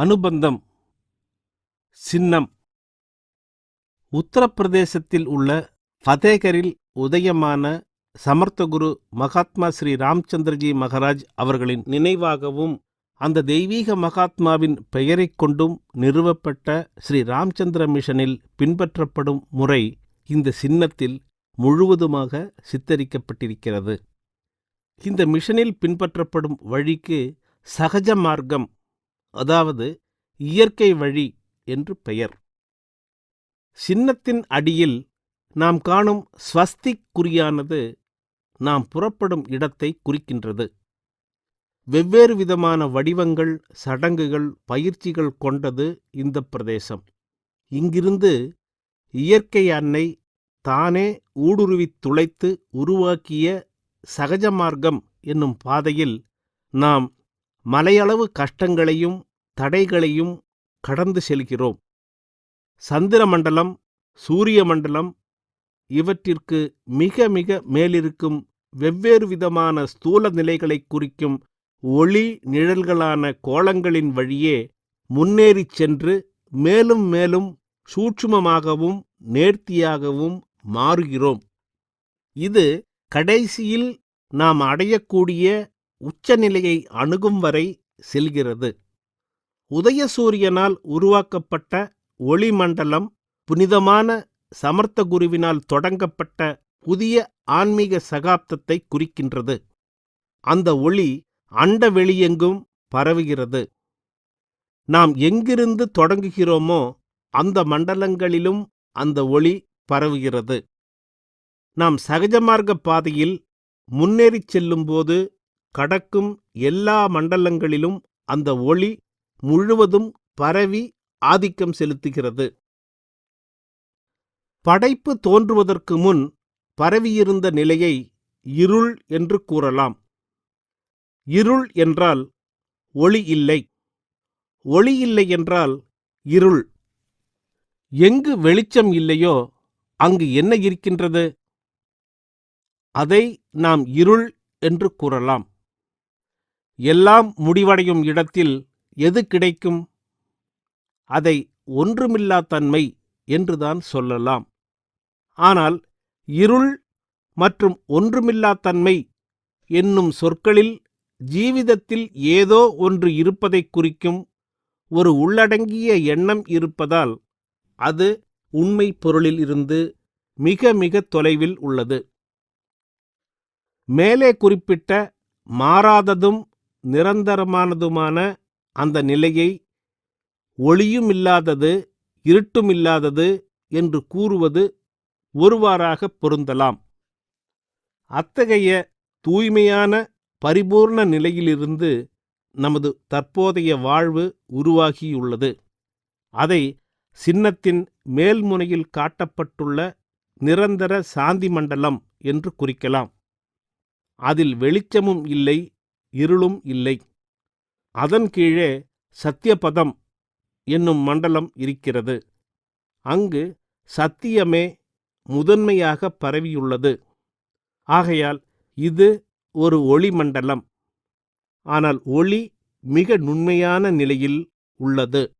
அனுபந்தம் சின்னம். உத்தரப்பிரதேசத்தில் உள்ள ஃபதேகரில் உதயமான சமர்த்தகுரு மகாத்மா ஸ்ரீ ராம்சந்திரஜி மகராஜ் அவர்களின் நினைவாகவும் அந்த தெய்வீக மகாத்மாவின் பெயரைக் கொண்டும் நிறுவப்பட்ட ஸ்ரீ ராம்சந்திர மிஷனில் பின்பற்றப்படும் முறை இந்த சின்னத்தில் முழுவதுமாக சித்தரிக்கப்பட்டிருக்கிறது. இந்த மிஷனில் பின்பற்றப்படும் வழிக்கு சகஜ மார்க்கம் அதாவது இயற்கை வழி என்று பெயர். சின்னத்தின் அடியில் நாம் காணும் ஸ்வஸ்திக் குறியானது நாம் புறப்படும் இடத்தை குறிக்கின்றது. வெவ்வேறு விதமான வடிவங்கள் சடங்குகள் பயிற்சிகள் கொண்டது இந்த பிரதேசம். இங்கிருந்து இயற்கை அன்னை தானே ஊடுருவித் துளைத்து உருவாக்கிய சகஜ மார்க்கம் என்னும் பாதையில் நாம் மலையளவு கஷ்டங்களையும் தடைகளையும் கடந்து செல்கிறோம். சந்திர மண்டலம் சூரிய மண்டலம் இவற்றிற்கு மிக மிக மேலிருக்கும் வெவ்வேறு விதமான ஸ்தூல நிலைகளை குறிக்கும் ஒளி நிழல்களான கோலங்களின் வழியே முன்னேறிச் சென்று மேலும் மேலும் சூட்சுமமாகவும் நேர்த்தியாகவும் மாறுகிறோம். இது கடைசியில் நாம் அடையக்கூடிய உச்சநிலையை அணுகும் வரை செல்கிறது. உதயசூரியனால் உருவாக்கப்பட்ட ஒளிமண்டலம் புனிதமான சமர்த்த குருவினால் தொடங்கப்பட்ட புதிய ஆன்மீக சகாப்தத்தை குறிக்கின்றது. அந்த ஒளி அண்ட வெளியெங்கும் பரவுகிறது. நாம் எங்கிருந்து தொடங்குகிறோமோ அந்த மண்டலங்களிலும் அந்த ஒளி பரவுகிறது. நாம் சகஜமார்க்க பாதையில் முன்னேறிச் செல்லும்போது கடக்கும் எல்லா மண்டலங்களிலும் அந்த ஒளி முழுவதும் பரவி ஆதிக்கம் செலுத்துகிறது. படைப்பு தோன்றுவதற்கு முன் பரவியிருந்த நிலையை இருள் என்று கூறலாம். இருள் என்றால் ஒளி இல்லை. ஒளி இல்லை என்றால் இருள். எங்கு வெளிச்சம் இல்லையோ அங்கு என்ன இருக்கின்றது? அதை நாம் இருள் என்று கூறலாம். எல்லாம் முடிவடையும் இடத்தில் எது கிடைக்கும்? அதை ஒன்றுமில்லா தன்மை என்றுதான் சொல்லலாம். ஆனால் இருள் மற்றும் ஒன்றுமில்லா தன்மை என்னும் சொற்களில் ஜீவிதத்தில் ஏதோ ஒன்று இருப்பதைக் குறிக்கும் ஒரு உள்ளடங்கிய எண்ணம் இருப்பதால் அது உண்மை பொருளில் இருந்து மிக மிக தொலைவில் உள்ளது. மேலே குறிப்பிட்ட மாறாததும் நிரந்தரமானதுமான அந்த நிலையை ஒளியுமில்லாதது இருட்டுமில்லாதது என்று கூறுவது ஒருவாறாக பொருந்தலாம். அத்தகைய தூய்மையான பரிபூர்ண நிலையிலிருந்து நமது தற்போதைய வாழ்வு உருவாகியுள்ளது. அதை சின்னத்தின் மேல்முனையில் காட்டப்பட்டுள்ள நிரந்தர சாந்தி மண்டலம் என்று குறிக்கலாம். அதில் வெளிச்சமும் இல்லை இருளும் இல்லை. அதன் கீழே சத்தியபதம் என்னும் மண்டலம் இருக்கிறது. அங்கு சத்தியமே முதன்மையாக பரவியுள்ளது. ஆகையால் இது ஒரு ஒளி மண்டலம். ஆனால் ஒளி மிக நுண்மையான நிலையில் உள்ளது.